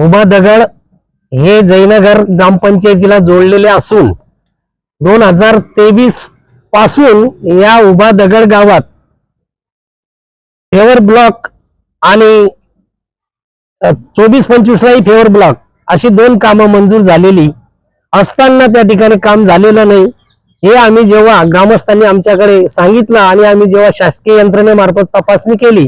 उभा दगड हे जयनगर ग्रामपंचायतीला जोडलेले असून दोन हजार तेवीसपासून या उभा दगड गावात फेवर ब्लॉक आणि चोवीस पंचवीसलाही फेवर ब्लॉक अशी दोन कामं मंजूर झालेली. असताना त्या ठिकाणी काम झालेलं नाही. हे आम्ही जेव्हा ग्रामस्थांनी आमच्याकडे सांगितलं आणि आम्ही जेव्हा शासकीय यंत्रणेमार्फत तपासणी केली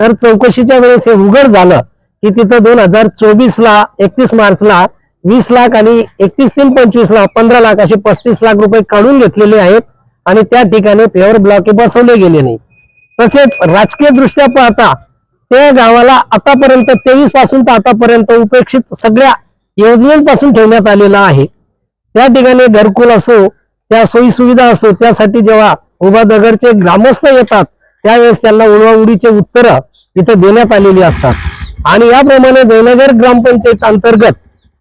तर चौकशीच्या वेळेस हे उघड झालं. की तिथं दोन हजार चोवीस ला एकतीस मार्चला वीस लाख आणि एकतीस तीन पंचवीस ला पंधरा लाख असे पस्तीस लाख रुपये काढून घेतलेले आहेत आणि त्या ठिकाणी फेवर ब्लॉक हे बसवले गेले नाही तसेच राजकीय दृष्ट्या पाहता त्या गावाला आतापर्यंत तेवीसपासून तर आतापर्यंत उपेक्षित सगळ्या योजनेपासून ठेवण्यात आलेला आहे. त्या ठिकाणी घरकुल असो त्या सोयी सुविधा असो त्यासाठी जेव्हा उभा दगडचे ग्रामस्थ येतात त्यावेळेस त्यांना उडवाउडीचे उत्तर इथं देण्यात आलेली असतात. आणि याप्रमाणे जयनगर ग्रामपंचायत अंतर्गत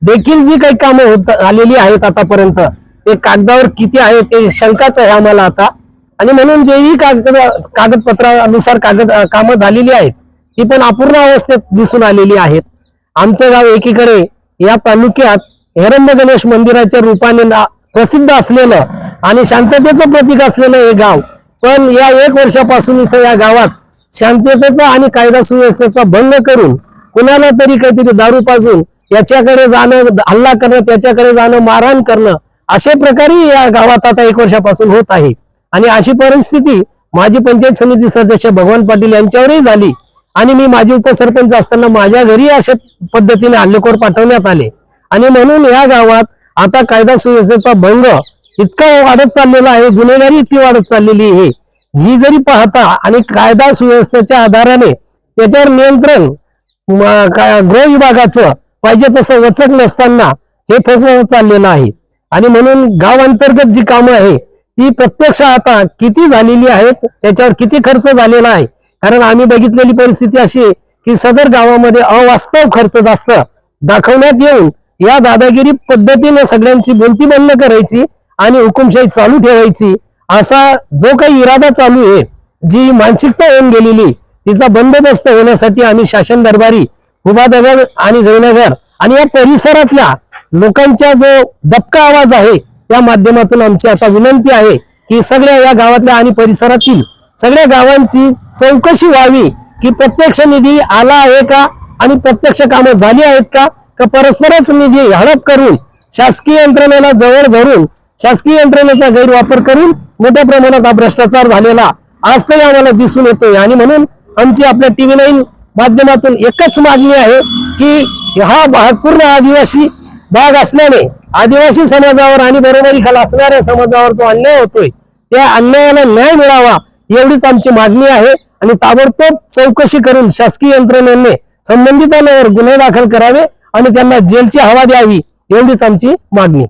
देखील जी काही कामं होत आलेली आहेत आतापर्यंत ते कागदावर किती आहे ते शंकाच आहे आम्हाला आता. आणि म्हणून जेही कागद कागदपत्रानुसार कागद कामं झालेली आहेत ती पण अपूर्ण अवस्थेत दिसून आलेली आहेत. आमचं गाव एकीकडे या तालुक्यात हेरंब गणेश मंदिराच्या रूपाने ना- प्रसिद्ध असलेलं आणि शांततेचं प्रतीक असलेलं हे गाव. पण या एक वर्षापासून इथं या गावात शांततेचा आणि कायदा सुव्यवस्थेचा भंग करून कुणाला तरी काहीतरी दारू पाजून याच्याकडे जाणं हल्ला करणं त्याच्याकडे जाणं मारहाण करणं अशा प्रकारे या गावात आता एक वर्षापासून होत आहे. आणि अशी परिस्थिती माजी पंचायत समिती सदस्य भगवान पाटील यांच्यावरही झाली. आणि मी माजी उपसरपंच असताना माझ्या घरी अशा पद्धतीने हल्लेखोर पाठवण्यात आले. आणि म्हणून या गावात आता कायदा सुव्यवस्थेचा भंग इतका वाढत चाललेला आहे गुन्हेगारी इतकी वाढत चाललेली आहे. ही जरी पाहता आणि कायदा सुव्यवस्थेच्या आधाराने त्याच्यावर नियंत्रण का- गृह विभागाचं पाहिजे तसं वचक नसताना हे फोकवत चाललेलं आहे. आणि म्हणून गाव अंतर्गत जी कामं आहे ती प्रत्यक्ष आता किती झालेली आहेत त्याच्यावर किती खर्च झालेला आहे? कारण आम्ही बघितलेली परिस्थिती अशी आहे की सदर गावामध्ये अवास्तव खर्च जास्त दाखवण्यात येऊन या दादागिरी पद्धतीने सगळ्यांची बोलती बंद करायची आणि हुकुमशाही चालू ठेवायची असा जो काही इरादा चालू आहे जी मानसिकता होऊन गेलेली तिचा बंदोबस्त होण्यासाठी आम्ही शासन दरबारी उभा आणि जयनगर आणि या परिसरातल्या लोकांचा जो दबका आवाज आहे त्या माध्यमातून आमची आता विनंती आहे की सगळ्या या गावातल्या आणि परिसरातील सगळ्या गावांची चौकशी व्हावी की प्रत्यक्ष निधी आला आहे का आणि प्रत्यक्ष कामं झाली आहेत का? का परस्परच निधी हडप करून शासकीय यंत्रणेला जवळ धरून शासकीय यंत्रणेचा गैरवापर करून मोठ्या प्रमाणात हा भ्रष्टाचार झालेला आज तरी आम्हाला दिसून येतोय. आणि म्हणून आमची आपल्या टीव्ही नाईन माध्यमातून एकच मागणी आहे की हा पूर्ण आदिवासी भाग असल्याने आदिवासी समाजावर आणि बरोबरी खाल असणाऱ्या समाजावर जो अन्याय होतोय त्या अन्यायाला न्याय मिळावा एवढीच आमची मागणी आहे. आणि ताबडतोब चौकशी करून शासकीय यंत्रणेने संबंधितांवर गुन्हे दाखल करावे आणि त्यांना जेलची हवा द्यावी एवढीच आमची मागणी.